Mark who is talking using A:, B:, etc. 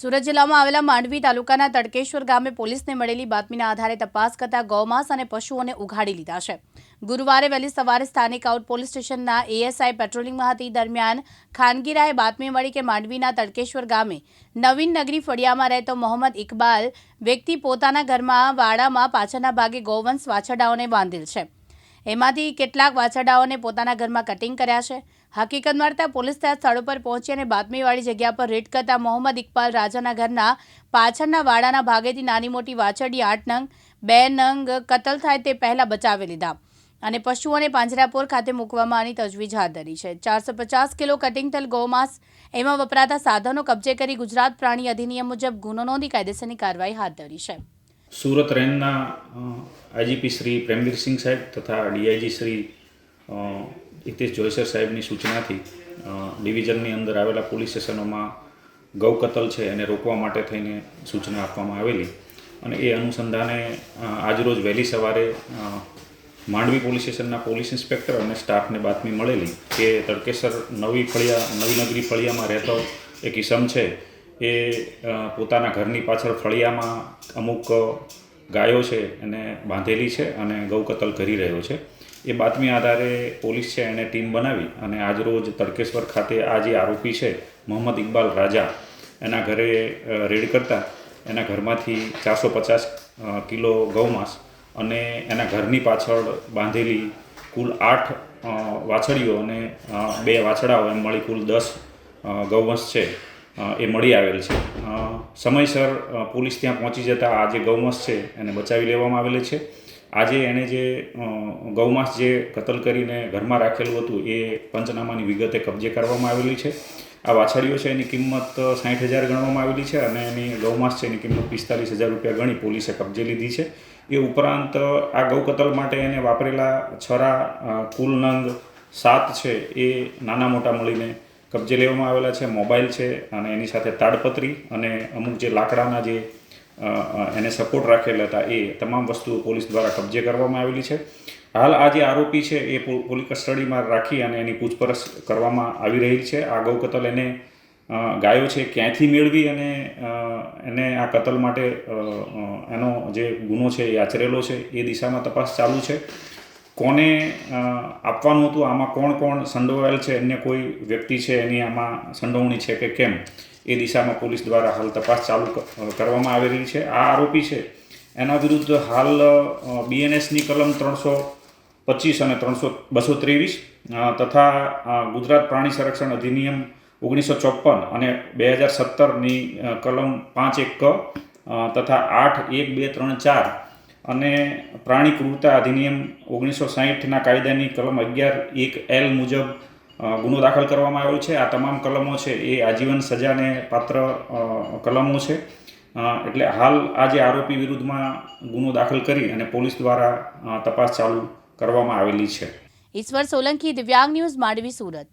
A: સુરત જિલ્લામાં આવેલા માંડવી તાલુકાના તડકેશ્વર ગામે પોલીસને મળેલી બાતમીના આધારે તપાસ કરતા ગૌમાંસ અને પશુઓને ઉઘાડી લીધા છે. ગુરુવારે વહેલી સવારે સ્થાનિક આઉટ પોલીસ સ્ટેશનના એએસઆઈ પેટ્રોલિંગમાં હતી. દરમિયાન ખાનગીરાએ બાતમી મળી કે માંડવીના તડકેશ્વર ગામે નવીન નગરી ફળિયામાં રહેતો મોહમ્મદ ઇકબાલ વ્યક્તિ પોતાના ઘરમાં વાડામાં પાછળના ભાગે ગૌવંશ વાછરડાઓને બાંધેલ છે. એમાંથી કેટલાક વાછરડાઓને પોતાના ઘરમાં કટિંગ કર્યા છે. હકીકત મળતા પોલીસ ત્યાં સ્થળ પર પહોંચી અને બાતમીવાળી જગ્યા પર રેડ કરતા મોહમ્મદ ઇકબાલ રાજાના ઘરના પાછળના વાડાના ભાગેથી નાની મોટી વાછરડી આઠ નંગ, બે નંગ કતલ થાય તે પહેલા બચાવી લીધા. અને પશુઓને પાંજરાપોર ખાતે મૂકવામાં આની તજવીજ હાથ ધરી છે. ચારસો પચાસ કિલો કટિંગ થયેલ ગૌમાંસ એમાં વપરાતા સાધનો કબજે કરી ગુજરાત પ્રાણી અધિનિયમ મુજબ ગુનો નોંધી કાયદેસરની કાર્યવાહી હાથ ધરી છે.
B: સુરત રેન્જના આઈજીપી શ્રી પ્રેમવીરસિંહ સાહેબ તથા ડીઆઈજી શ્રી હિતેશ જોયસર સાહેબની સૂચનાથી ડિવિઝનની અંદર આવેલા પોલીસ સ્ટેશનોમાં ગૌ કતલ છે એને રોકવા માટે થઈને સૂચના આપવામાં આવેલી. અને એ અનુસંધાને આજરોજ વહેલી સવારે માંડવી પોલીસ સ્ટેશનના પોલીસ ઇન્સ્પેક્ટર અને સ્ટાફને બાતમી મળેલી કે તડકેસર નવી ફળિયા, નવી નગરી ફળિયામાં રહેતો એક ઇસમ છે, એ પોતાના ઘરની પાછળ ફળિયામાં અમુક ગાયો છે એને બાંધેલી છે અને ગૌ કતલ કરી રહ્યો છે. એ બાતમી આધારે પોલીસ છે એને ટીમ બનાવી અને આજરોજ તડકેશ્વર ખાતે આ જે આરોપી છે, મોહમ્મદ ઇકબાલ રાજા, એના ઘરે રેડ કરતા એના ઘરમાંથી ચારસો પચાસ કિલો ગૌમાંસ અને એના ઘરની પાછળ બાંધેલી કુલ આઠ વાછડીઓ અને બે વાછડાઓ એમ મળી કુલ દસ ગૌવંશ છે એ મળી આવેલ છે. સમયસર પોલીસ ત્યાં પહોંચી જતાં આ જે ગૌવંશ છે એને બચાવી લેવામાં આવેલી છે. આજે એણે જે ગૌમાંસ જે કતલ કરીને ઘરમાં રાખેલું હતું એ પંચનામાની વિગતે કબજે કરવામાં આવેલી છે. આ વાછડીઓ છે એની કિંમત સાઠ હજાર ગણવામાં આવેલી છે અને એની ગૌમાંસ છે એની કિંમત પિસ્તાલીસ હજાર રૂપિયા ગણી પોલીસે કબજે લીધી છે. એ ઉપરાંત આ ગૌ કતલ માટે એને વાપરેલા છરા કુલ નંગ સાત છે એ નાના મોટા મળીને કબજે લેવામાં આવેલા છે. મોબાઈલ છે અને એની સાથે તાડપત્રી અને અમુક જે લાકડાના જે એને સપોર્ટ રાખેલા હતા એ તમામ વસ્તુઓ પોલીસ દ્વારા કબજે કરવામાં આવેલી છે. હાલ આ જે આરોપી છે એ પોલીસ કસ્ટડીમાં રાખી અને એની પૂછપરછ કરવામાં આવી રહી છે. આ ગૌ કતલ એને ગાયો છે ક્યાંથી મેળવી અને એને આ કતલ માટે એનો જે ગુનો છે એ આચરેલો છે એ દિશામાં તપાસ ચાલુ છે. કોને આપવાનું હતું? આમાં કોણ કોણ સંડોવાયેલ છે? અન્ય કોઈ વ્યક્તિ છે? એની આમાં સંડોવણી છે કે કેમ? એ દિશામાં પોલીસ દ્વારા હાલ તપાસ ચાલુ કરવામાં આવી રહી છે. આ આરોપી છે. એના વિરુદ્ધ હાલ બીએનએસની કલમ ત્રણસો પચીસ અને ત્રણસો બસો ત્રેવીસ તથા ગુજરાત પ્રાણી સંરક્ષણ અધિનિયમ ઓગણીસો ચોપન અને બે હજાર સત્તરની કલમ પાંચ એક ક તથા આઠ એક બે ત્રણ ચાર અને પ્રાણી ક્રૂરતા અધિનિયમ ઓગણીસો સાહીઠના કાયદાની કલમ અગિયાર એક એલ મુજબ ગુનો દાખલ કરવામાં આવ્યો છે. આ તમામ કલમો છે એ આજીવન સજાને પાત્ર કલમો છે. એટલે હાલ આ જે આરોપી વિરુદ્ધમાં ગુનો દાખલ કરી અને પોલીસ દ્વારા તપાસ ચાલુ કરવામાં આવેલી છે.
A: ઈશ્વર સોલંકી, દિવ્યાંગ ન્યૂઝ, માંડવી, સુરત.